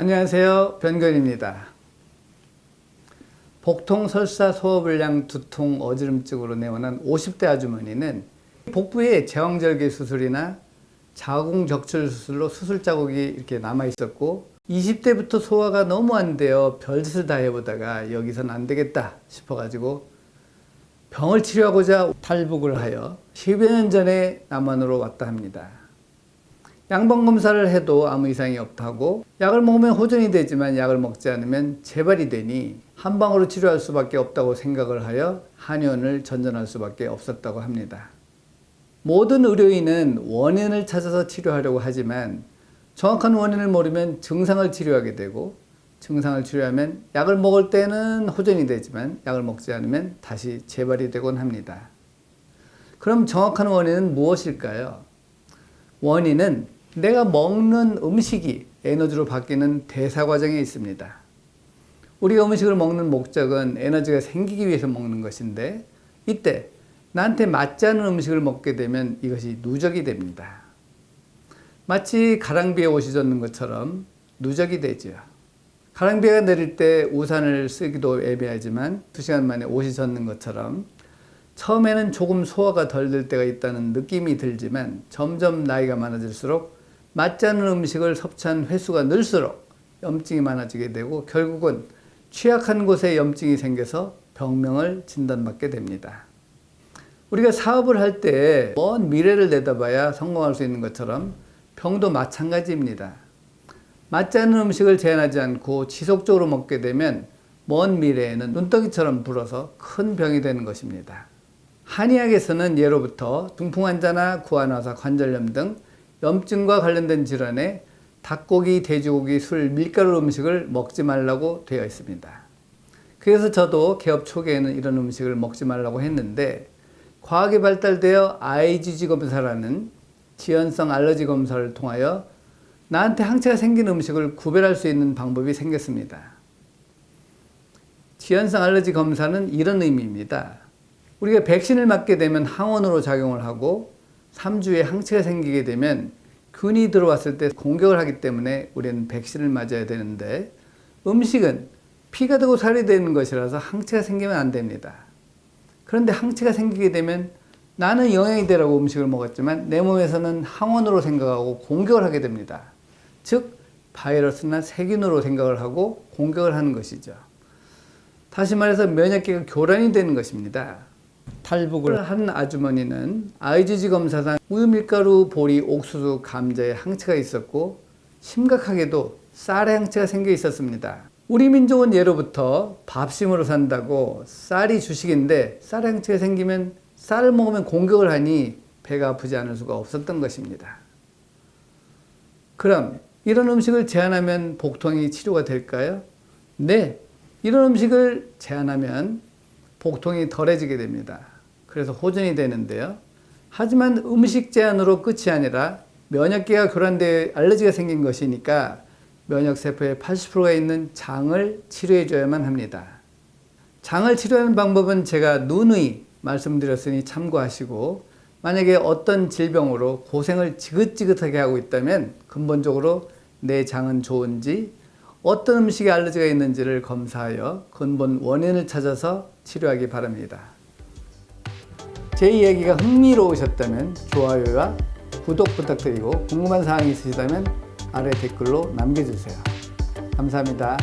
안녕하세요. 변근입니다. 복통 설사 소화불량 두통 어지럼증으로 내원한 50대 아주머니는 복부에 제왕절개 수술이나 자궁적출 수술로 수술 자국이 이렇게 남아 있었고 20대부터 소화가 너무 안 돼요. 별짓을 다 해보다가 여기선 안 되겠다 싶어가지고 병을 치료하고자 탈북을 하여 10여 년 전에 남한으로 왔다 합니다. 양방 검사를 해도 아무 이상이 없다고 약을 먹으면 호전이 되지만 약을 먹지 않으면 재발이 되니 한 방으로 치료할 수밖에 없다고 생각을 하여 한의원을 전전할 수밖에 없었다고 합니다. 모든 의료인은 원인을 찾아서 치료하려고 하지만 정확한 원인을 모르면 증상을 치료하게 되고 증상을 치료하면 약을 먹을 때는 호전이 되지만 약을 먹지 않으면 다시 재발이 되곤 합니다. 그럼 정확한 원인은 무엇일까요? 원인은 내가 먹는 음식이 에너지로 바뀌는 대사 과정에 있습니다. 우리가 음식을 먹는 목적은 에너지가 생기기 위해서 먹는 것인데 이때 나한테 맞지 않은 음식을 먹게 되면 이것이 누적이 됩니다. 마치 가랑비에 옷이 젖는 것처럼 누적이 되죠. 가랑비가 내릴 때 우산을 쓰기도 애매하지만 두 시간 만에 옷이 젖는 것처럼 처음에는 조금 소화가 덜 될 때가 있다는 느낌이 들지만 점점 나이가 많아질수록 맞지 않은 음식을 섭취한 횟수가 늘수록 염증이 많아지게 되고 결국은 취약한 곳에 염증이 생겨서 병명을 진단받게 됩니다. 우리가 사업을 할 때 먼 미래를 내다봐야 성공할 수 있는 것처럼 병도 마찬가지입니다. 맞지 않는 음식을 제한하지 않고 지속적으로 먹게 되면 먼 미래에는 눈덩이처럼 불어서 큰 병이 되는 것입니다. 한의학에서는 예로부터 중풍 환자나 구안화사, 관절염 등 염증과 관련된 질환에 닭고기, 돼지고기, 술, 밀가루 음식을 먹지 말라고 되어 있습니다. 그래서 저도 개업 초기에는 이런 음식을 먹지 말라고 했는데 과학이 발달되어 IgG 검사라는 지연성 알러지 검사를 통하여 나한테 항체가 생긴 음식을 구별할 수 있는 방법이 생겼습니다. 지연성 알러지 검사는 이런 의미입니다. 우리가 백신을 맞게 되면 항원으로 작용을 하고 3주에 항체가 생기게 되면 균이 들어왔을 때 공격을 하기 때문에 우리는 백신을 맞아야 되는데 음식은 피가 되고 살이 되는 것이라서 항체가 생기면 안 됩니다. 그런데 항체가 생기게 되면 나는 영양이 되라고 음식을 먹었지만 내 몸에서는 항원으로 생각하고 공격을 하게 됩니다. 즉 바이러스나 세균으로 생각을 하고 공격을 하는 것이죠. 다시 말해서 면역계가 교란이 되는 것입니다. 탈북을 한 아주머니는 IgG 검사상 우유 밀가루, 보리, 옥수수, 감자에 항체가 있었고 심각하게도 쌀에 항체가 생겨 있었습니다. 우리 민족은 예로부터 밥심으로 산다고 쌀이 주식인데 쌀에 항체가 생기면 쌀을 먹으면 공격을 하니 배가 아프지 않을 수가 없었던 것입니다. 그럼 이런 음식을 제한하면 복통이 치료가 될까요? 네. 이런 음식을 제한하면 복통이 덜해지게 됩니다. 그래서 호전이 되는데요. 하지만 음식 제한으로 끝이 아니라 면역계가 교란돼 알러지가 생긴 것이니까 면역세포의 80%가 있는 장을 치료해 줘야만 합니다. 장을 치료하는 방법은 제가 누누이 말씀드렸으니 참고하시고 만약에 어떤 질병으로 고생을 지긋지긋하게 하고 있다면 근본적으로 내 장은 좋은지 어떤 음식에 알러지가 있는지를 검사하여 근본 원인을 찾아서 치료하기 바랍니다. 제 이야기가 흥미로우셨다면 좋아요와 구독 부탁드리고 궁금한 사항이 있으시다면 아래 댓글로 남겨주세요. 감사합니다.